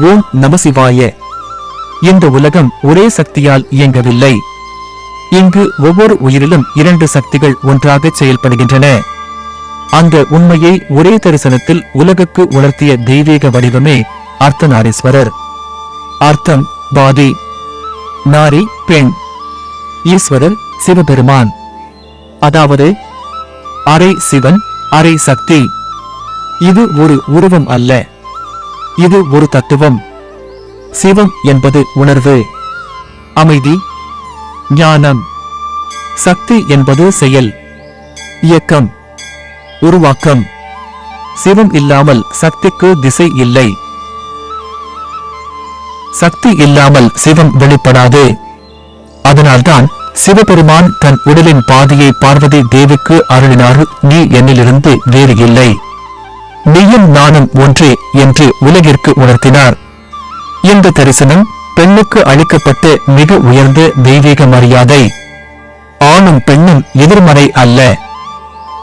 ஓம் நமசிவாய இந்த உலகம் ஒரே சக்தியால் இயங்கவில்லை. இங்கு ஒவ்வொரு உயிரிலும் இரண்டு சக்திகள் ஒன்றாக செயல்படுகின்றன. அந்த உண்மையை ஒரே தரிசனத்தில் உலகுக்கு உணர்த்திய தெய்வீக வடிவமே அர்த்தநாரீஸ்வரர். அர்த்தம் பாதி. நாரி பெண். ஈஸ்வரர் சிவபெருமான். அதாவது அரை சிவன் அரை சக்தி. இது ஒரு உருவம் அல்ல. இது ஒரு தத்துவம். சிவம் என்பது உணர்வு. அமைதி ஞானம். சக்தி என்பது செயல். இயக்கம் உருவாக்கம். சிவம் இல்லாமல் சக்திக்கு திசை இல்லை. சக்தி இல்லாமல் சிவம் வெளிப்படாது. அதனால்தான் சிவபெருமான் தன் உடலின் பாதியை பார்வதி தேவிக்கு அருளினார். நீ என்னிலிருந்து வேறு இல்லை. நீயும் நானும் ஒன்றே என்று உலகிற்கு உணர்த்தினார். இந்த தரிசனம் பெண்ணுக்கு அளிக்கப்பட்ட மிக உயர்ந்த தெய்வீக மரியாதை. ஆணும் பெண்ணும் எதிர்மறை அல்ல.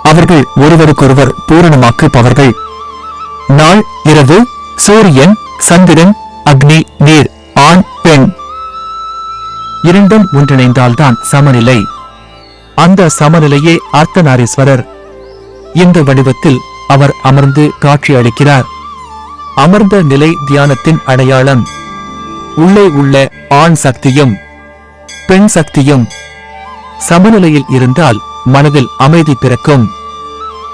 அவர்கள் ஒருவருக்கொருவர் பூரணமாக்குபவர்கள். நாள் இரவு சூரியன் சந்திரன் அக்னி நீர் ஆண் பெண். இரண்டும் ஒன்றிணைந்தால்தான் சமநிலை. அந்த சமநிலையே அர்த்தநாரீஸ்வரர். இந்த வடிவத்தில் அவர் அமர்ந்து காட்சி அளிக்கிறார் அமர்ந்த நிலை தியானத்தின் அடையாளம் உள்ளே உள்ள ஆண் சக்தியும் பெண் சக்தியும் சமநிலையில் இருந்தால் மனதில் அமைதி பிறக்கும்.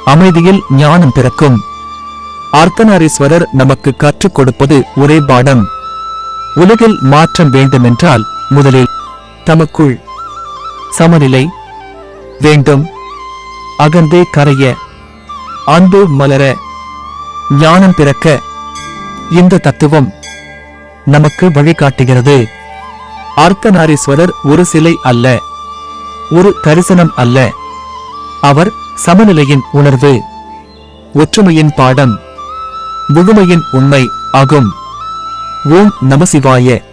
அமைதியில் ஞானம் பிறக்கும். அர்த்தநாரீஸ்வரர் நமக்கு கற்றுக் கொடுப்பது ஒரே பாடம். உலகில் மாற்றம் வேண்டுமென்றால் முதலில் தமக்குள் சமநிலை வேண்டும். அகந்தே கரைய அன்பு மலர ஞானம் பிறக்க இந்த தத்துவம் நமக்கு வழிகாட்டுகிறது. அர்த்தநாரீஸ்வரர் ஒரு சிலை அல்ல ஒரு தரிசனம் அல்ல. அவர் சமநிலையின் உணர்வு ஒற்றுமையின் பாடம் முழுமையின் உண்மை ஆகும். ஓம் நமசிவாய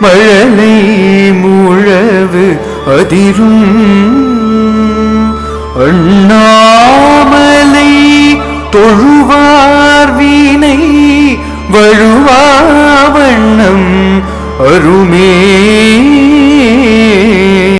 மழலை முழவு அதிரும். அண்ணாமலை தொழுவார் வீணை வழு